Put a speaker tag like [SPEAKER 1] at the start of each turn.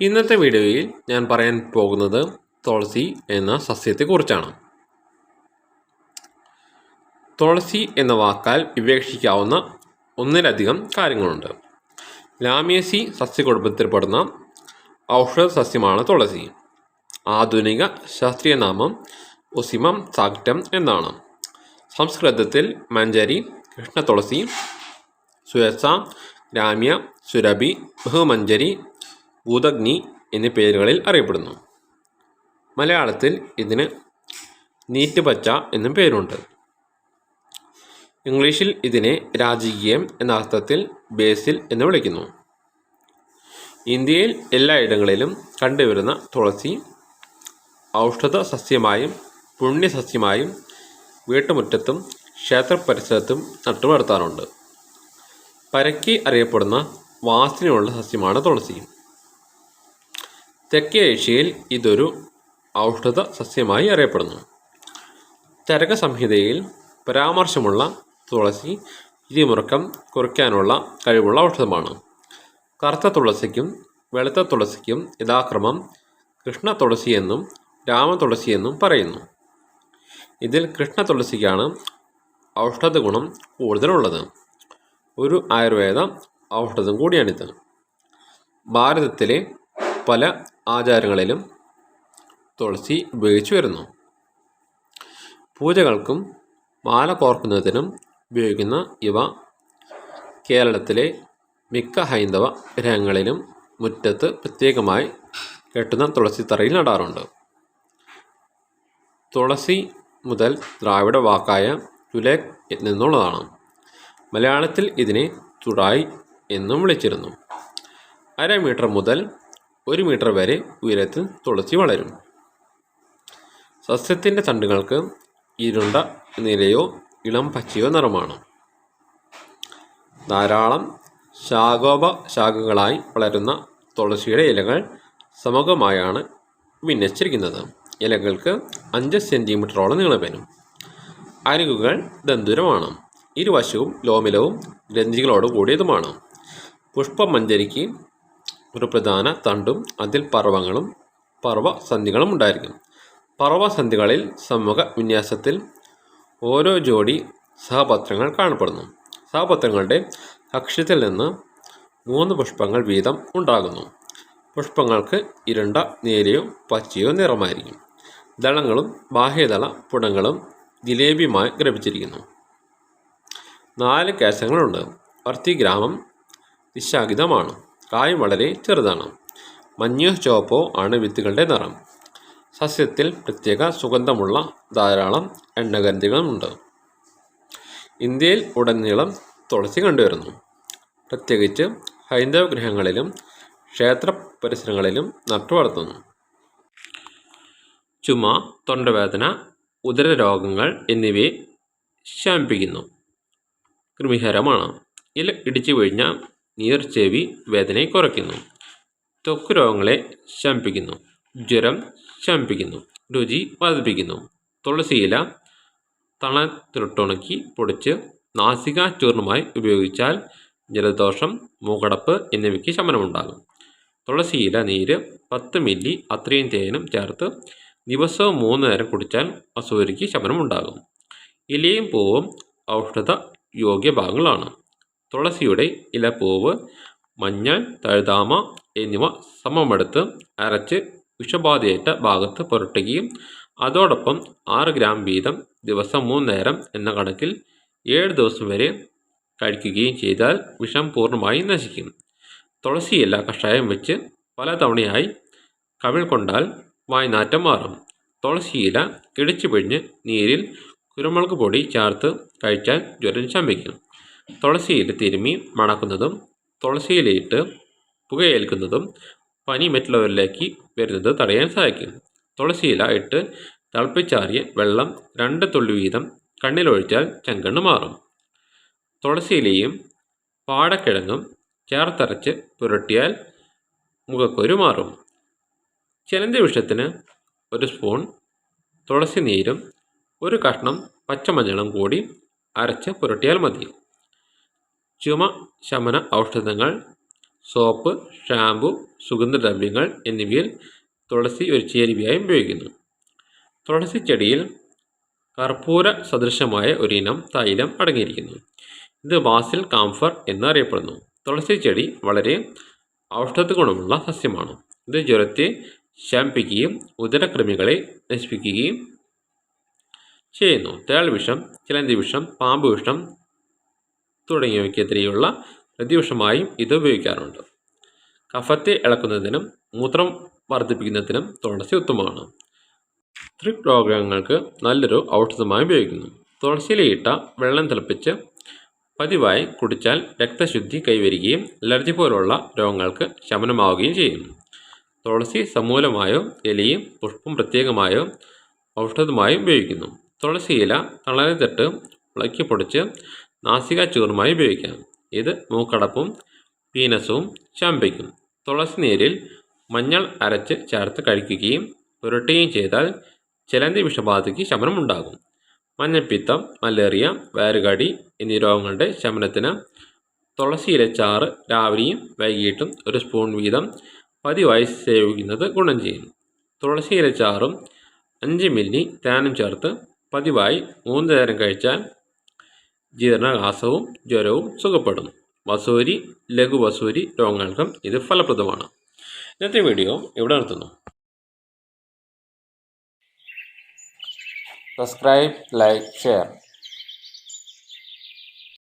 [SPEAKER 1] ഇന്നത്തെ വീഡിയോയിൽ ഞാൻ പറയാൻ പോകുന്നത് തുളസി എന്ന സസ്യത്തെക്കുറിച്ചാണ്. തുളസി എന്ന വാക്കാൽ വിവേക്ഷിക്കാവുന്ന ഒന്നിലധികം കാര്യങ്ങളുണ്ട്. ലാമിയസി സസ്യകുടുംബത്തിൽപ്പെടുന്ന ഔഷധ സസ്യമാണ് തുളസി. ആധുനിക ശാസ്ത്രീയ നാമം ഒസിമം സാക്റ്റം എന്നാണ്. സംസ്കൃതത്തിൽ മഞ്ചരി കൃഷ്ണ തുളസി സുയസ രാമ്യ സുരഭി ബഹുമഞ്ചരി ഭൂതഗ്നി എന്നീ പേരുകളിൽ അറിയപ്പെടുന്നു. മലയാളത്തിൽ ഇതിന് നീറ്റുപച്ച എന്നും പേരുണ്ട്. ഇംഗ്ലീഷിൽ ഇതിനെ രാജകീയം എന്ന അർത്ഥത്തിൽ ബേസിൽ എന്ന് വിളിക്കുന്നു. ഇന്ത്യയിൽ എല്ലായിടങ്ങളിലും കണ്ടുവരുന്ന തുളസി ഔഷധ സസ്യമായും പുണ്യസസ്യമായും വീട്ടുമുറ്റത്തും ക്ഷേത്ര പരിസരത്തും നട്ടുവളർത്താറുണ്ട്. പരക്കി അറിയപ്പെടുന്ന വാസനയുള്ള സസ്യമാണ് തുളസി. തെക്കേ ഏഷ്യയിൽ ഇതൊരു ഔഷധ സസ്യമായി അറിയപ്പെടുന്നു. ചരക സംഹിതയിൽ പരാമർശമുള്ള തുളസി ഇരിമുറക്കം കുറയ്ക്കാനുള്ള കഴിവുള്ള ഔഷധമാണ്. കറുത്ത തുളസിക്കും വെളുത്ത തുളസിക്കും യഥാക്രമം കൃഷ്ണ തുളസി എന്നും രാമ തുളസി എന്നും പറയുന്നു. ഇതിൽ കൃഷ്ണ തുളസിക്കാണ് ഔഷധ ഗുണം കൂടുതലുള്ളത്. ഒരു ആയുർവേദ ഔഷധം കൂടിയാണിത്. ഭാരതത്തിലെ പല ആചാരങ്ങളിലും തുളസി ഉപയോഗിച്ചു വരുന്നു. പൂജകൾക്കും മാല കോർക്കുന്നതിനും ഉപയോഗിക്കുന്ന ഇവ കേരളത്തിലെ മിക്ക ഹൈന്ദവ ഗ്രഹങ്ങളിലും മുറ്റത്ത് പ്രത്യേകമായി കെട്ടുന്ന തുളസി തറയിൽ നടാറുണ്ട്. തുളസി മുതൽ ദ്രാവിഡ വാക്കായ തുലേക് എന്നുള്ളതാണ്. മലയാളത്തിൽ ഇതിനെ തുടായി എന്നും വിളിച്ചിരുന്നു. അര മീറ്റർ മുതൽ ഒരു മീറ്റർ വരെ ഉയരത്തിൽ തുളസി വളരും. സസ്യത്തിന്റെ തണ്ടുകൾക്ക് ഇരുണ്ട നിലയോ ഇളം പച്ചയോ നിറമാണ്. ധാരാളം ശാഖോപ ശാഖകളായി വളരുന്ന തുളസിയുടെ ഇലകൾ സമഗ്രമായാണ് വിന്യസിച്ചിരിക്കുന്നത്. ഇലകൾക്ക് അഞ്ച് സെന്റിമീറ്ററോളം നീളം വരും അരികുകൾ ദന്തുരമാണ് ഇരുവശവും ലോമിലവും ഗ്രന്ഥികളോട് കൂടിയതുമാണ്. പുഷ്പമഞ്ജരിക്ക് ഒരു പ്രധാന തണ്ടും അതിൽ പർവങ്ങളും പർവസന്ധികളും ഉണ്ടായിരിക്കും പർവസന്ധികളിൽ സമൂഹ വിന്യാസത്തിൽ ഓരോ ജോഡി സഹപത്രങ്ങൾ കാണപ്പെടുന്നു. സഹപത്രങ്ങളുടെ അക്ഷത്തിൽ നിന്ന് മൂന്ന് പുഷ്പങ്ങൾ വീതം ഉണ്ടാകുന്നു. പുഷ്പങ്ങൾക്ക് ഇരുണ്ട നേരിയോ പച്ചയോ നിറമായിരിക്കും. ദളങ്ങളും ബാഹ്യദള പുടങ്ങളും ജിലേബിയുമായി ഗ്രപിച്ചിരിക്കുന്നു നാല് കേശങ്ങളുണ്ട് വർത്തി ഗ്രാമം നിശാഗിതമാണ്. കായ് വളരെ ചെറുതാണ്. മഞ്ഞോ ചുവപ്പോ ആണ് വിത്തുകളുടെ നിറം. സസ്യത്തിൽ പ്രത്യേക സുഗന്ധമുള്ള ധാരാളം എണ്ണഗന്ധികളുമുണ്ട്. ഇന്ത്യയിൽ ഉടനീളം തുളസി കണ്ടുവരുന്നു. പ്രത്യേകിച്ച് ഹൈന്ദവ ഗൃഹങ്ങളിലും ക്ഷേത്ര പരിസരങ്ങളിലും നട്ടുവളർത്തുന്നു ചുമ തൊണ്ടവേദന ഉദരരോഗങ്ങൾ എന്നിവയെ ശമിപ്പിക്കുന്നു. കൃമിഹരമാണ്. ഇല ഇടിച്ചു വീഴിഞ്ഞാൽ നീർച്ചെവി വേദനയെ കുറയ്ക്കുന്നു. ത്വക്ക് രോഗങ്ങളെ ശമിപ്പിക്കുന്നു. ജ്വരം ശമിപ്പിക്കുന്നു. രുചി വർദ്ധിപ്പിക്കുന്നു. തുളസിയില തണത്തിലിട്ടുണക്കി പൊടിച്ച് നാസിക ചൂർണമായി ഉപയോഗിച്ചാൽ ജലദോഷം മൂക്കടപ്പ് എന്നിവയ്ക്ക് ശമനമുണ്ടാകും. തുളസിയില നീര് പത്ത് മില്ലി അത്രയും തേനും ചേർത്ത് ദിവസവും മൂന്ന് നേരം കുടിച്ചാൽ അസൂരിക്ക് ശമനമുണ്ടാകും. ഇലയും പൂവും ഔഷധ യോഗ്യ ഭാഗങ്ങളാണ് തുളസിയുടെ ഇലപ്പൂവ് മഞ്ഞൾ തഴുതാമ എന്നിവ സമമെടുത്ത് അരച്ച് വിഷബാധയേറ്റ ഭാഗത്ത് പുരട്ടുകയും അതോടൊപ്പം ആറ് ഗ്രാം വീതം ദിവസം മൂന്ന് നേരം എന്ന കണക്കിൽ ഏഴ് ദിവസം വരെ കഴിക്കുകയും ചെയ്താൽ വിഷം പൂർണമായി നശിക്കും. തുളസിയില കഷായം വെച്ച് പലതവണയായി കവിൾ കൊണ്ടാൽ വായ്നാറ്റം മാറും. തുളസിയില ഇടിച്ചു പിഴിഞ്ഞ് നീരിൽ കുരുമുളക് പൊടി ചേർത്ത് കഴിച്ചാൽ ജ്വരം ശമിക്കും. തുളസിയില തിരുമ്മി മണക്കുന്നതും തുളസിയിലിട്ട് പുകയേൽക്കുന്നതും പനി മറ്റുള്ളവരിലേക്ക് വരുന്നത് തടയാൻ സഹായിക്കും തുളസിയില ഇട്ട് തിളപ്പിച്ചാറിയ വെള്ളം രണ്ട് തുള്ളി വീതം കണ്ണിലൊഴിച്ചാൽ ചെങ്കണ്ണ് മാറും. തുളസിയിലയും പാടക്കിഴങ്ങും ചേർത്തരച്ച് പുരട്ടിയാൽ മുഖക്കുരു മാറും. ചിലന്തി വിഷത്തിന് ഒരു സ്പൂൺ തുളസി നീരും ഒരു കഷ്ണം പച്ചമഞ്ഞളും കൂടി അരച്ച് പുരട്ടിയാൽ മതി. ചുമ ശമന ഔഷധങ്ങൾ സോപ്പ് ഷാമ്പു സുഗന്ധദ്രവ്യങ്ങൾ എന്നിവയിൽ തുളസി ഒരു ചേരുവയായി ഉപയോഗിക്കുന്നു. തുളസി ചെടിയിൽ കർപ്പൂര സദൃശമായ ഒരിനം തൈലം അടങ്ങിയിരിക്കുന്നു. ഇത് ബാസിൽ കാംഫർ എന്നറിയപ്പെടുന്നു. തുളസി ചെടി വളരെ ഔഷധ ഗുണമുള്ള സസ്യമാണ്. ഇത് ജ്വരത്തെ ശമിപ്പിക്കുകയും ഉദരകൃമികളെ നശിപ്പിക്കുകയും ചെയ്യുന്നു. തേൾ വിഷം ചിലന്തി വിഷം പാമ്പ് വിഷം തുടങ്ങിയവയ്ക്കെതിരെയുള്ള പ്രതിപക്ഷമായും ഇത് ഉപയോഗിക്കാറുണ്ട്. കഫത്തെ ഇളക്കുന്നതിനും മൂത്രം വർദ്ധിപ്പിക്കുന്നതിനും തുളസി ഉത്തമമാണ്. ത്രിക് രോഗങ്ങൾക്ക് നല്ലൊരു ഔഷധമായി ഉപയോഗിക്കുന്നു. തുളസിയിലിട്ട വെള്ളം തിളപ്പിച്ച് പതിവായി കുടിച്ചാൽ രക്തശുദ്ധി കൈവരികയും അലർജി പോലുള്ള രോഗങ്ങൾക്ക് ശമനമാവുകയും ചെയ്യും. തുളസി സമൂലമായോ ഇലയും പുഷ്പം പ്രത്യേകമായോ ഔഷധമായും ഉപയോഗിക്കുന്നു. തുളസി ഇല തട്ട് ഉളക്കി പൊടിച്ച് നാസിക ചൂർമായി ഉപയോഗിക്കാം. ഇത് മൂക്കടപ്പും പീനസവും ശമിപ്പിക്കും തുളസി നീരിൽ മഞ്ഞൾ അരച്ച് ചേർത്ത് കഴിക്കുകയും പുരട്ടുകയും ചെയ്താൽ ചിലന്തി വിഷബാധയ്ക്ക് ശമനമുണ്ടാകും. മഞ്ഞപ്പിത്തം മലേറിയ വയറുകടി എന്നീ രോഗങ്ങളുടെ ശമനത്തിന് തുളസിയില ചാറ് രാവിലെയും വൈകിട്ടും ഒരു സ്പൂൺ വീതം പതിവായി സേവിക്കുന്നത് ഗുണം ചെയ്യും. തുളസിയില ചാറും അഞ്ച് മില്ലി തേനും ചേർത്ത് പതിവായി മൂന്ന് നേരം കഴിച്ചാൽ ജീർണാഘാസവും ജ്വരവും സുഖപ്പെടും വസൂരി ലഘുവസൂരി രോഗങ്ങൾക്കും ഇത് ഫലപ്രദമാണ്. ഇന്നത്തെ വീഡിയോ ഇവിടെ നിർത്തുന്നു. Subscribe like share